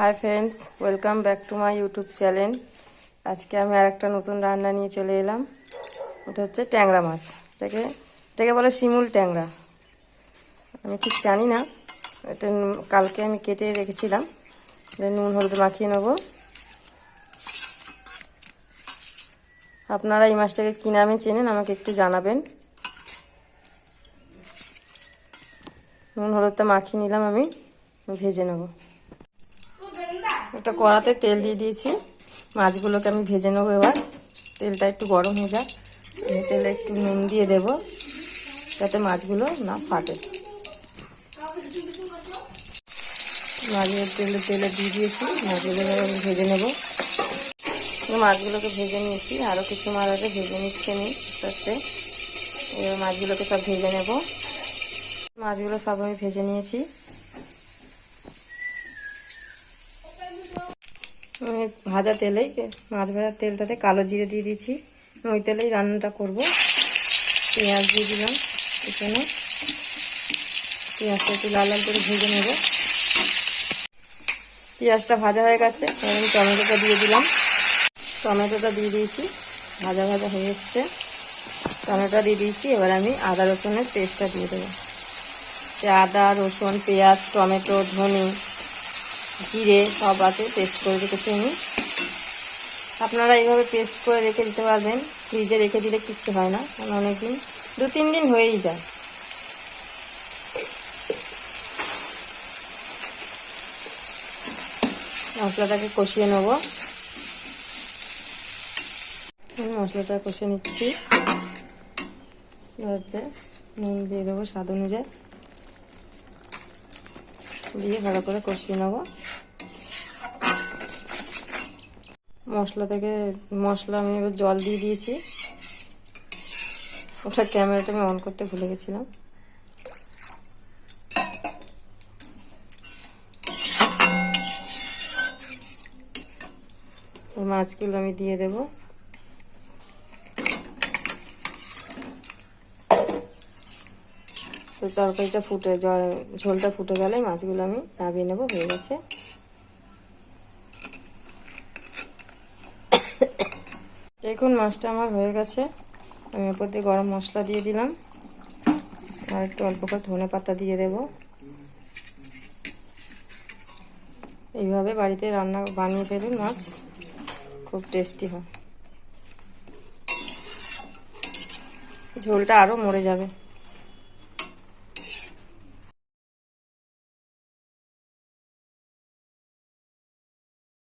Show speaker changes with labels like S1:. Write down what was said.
S1: Hi friends welcome back to my YouTube channel আজকে আমি আর একটা নতুন রান্না নিয়ে চলে এলাম। ওটা হচ্ছে ট্যাংরা মাছ, এটাকে এটাকে বলে শিমুল ট্যাংরা। আমি ঠিক জানি না, এটা কালকে আমি কেটে রেখেছিলাম। এটা নুন, হলুদ মাখিয়ে নেব। আপনারা এই মাছটাকে কিনে আমি চেনেন, আমাকে একটু জানাবেন। নুন, হলুদটা মাখিয়ে নিলাম আমি, ভেজে নেব। একটা কড়াতে তেল দিয়ে দিয়েছি। মাছগুলোকে আমি ভেজে নেব এবার। তেলটা একটু গরম হয়ে যাক। আমি তেলে একটু নুন দিয়ে দেব যাতে মাছগুলো না ফাটে। মাছের তেলে তেলে দিয়ে দিয়েছি। মাছগুলো আমি ভেজে নেব। মাছগুলোকে ভেজে নিয়েছি। আরও কিছু মাছ আছে, ভেজে নিচ্ছে আমি আস্তে আস্তে। এবার মাছগুলোকে সব ভেজে নেব। মাছগুলো সব আমি ভেজে নিয়েছি। ভাজা তেলেই মাছ ভাজার তেলটাতে কালো জিরে দিয়ে দিয়েছি। ওই তেলেই রান্নাটা করব। পেঁয়াজ দিয়ে দিলাম এখানে। পেঁয়াজটা একটু লাল লাল করে ভেজে নেব। পেঁয়াজটা ভাজা হয়ে গেছে। আমি টমেটোটা দিয়ে দিলাম। টমেটোটা দিয়ে দিয়েছি। ভাজা ভাজা হয়ে এসছে। টমেটোটা দিয়ে দিয়েছি। এবার আমি আদা রসুনের পেস্টটা দিয়ে দেবো। আদা, রসুন, পেঁয়াজ, টমেটো, ধনে জিরে সব আছে পেস্ট করে রেখেছি আমি। আপনারা এইভাবে পেস্ট করে রেখে দিতে পারবেন। ফ্রিজে রেখে দিলে কিচ্ছু হয় না কারণ অনেকদিন, দু তিন দিন হয়েই যায়। মশলাটাকে কষিয়ে নেব। মশলাটা কষিয়ে নিচ্ছি। নুন দিয়ে দেবো স্বাদ অনুযায়ী। দিয়ে ভালো করে কষিয়ে নেব। মশলা থেকে মশলা আমি এবার জল দিয়ে দিয়েছি। ওটা ক্যামেরাটা আমি অন করতে ভুলে গেছিলাম। মাছগুলো আমি দিয়ে দেব। তো তরকারিটা ফুটে জ- ঝোলটা ফুটে গেলে মাছগুলো আমি নামিয়ে নেব, হয়ে গেছে। দেখুন, মাছটা আমার হয়ে গেছে। আমি ওপর দিয়ে গরম মশলা দিয়ে দিলাম। আর একটু অল্প করে ধনে পাতা দিয়ে দেব। এইভাবে বাড়িতে রান্না বানিয়ে ফেলুন মাছ। খুব টেস্টি হয়। ঝোলটা আরও মরে যাবে।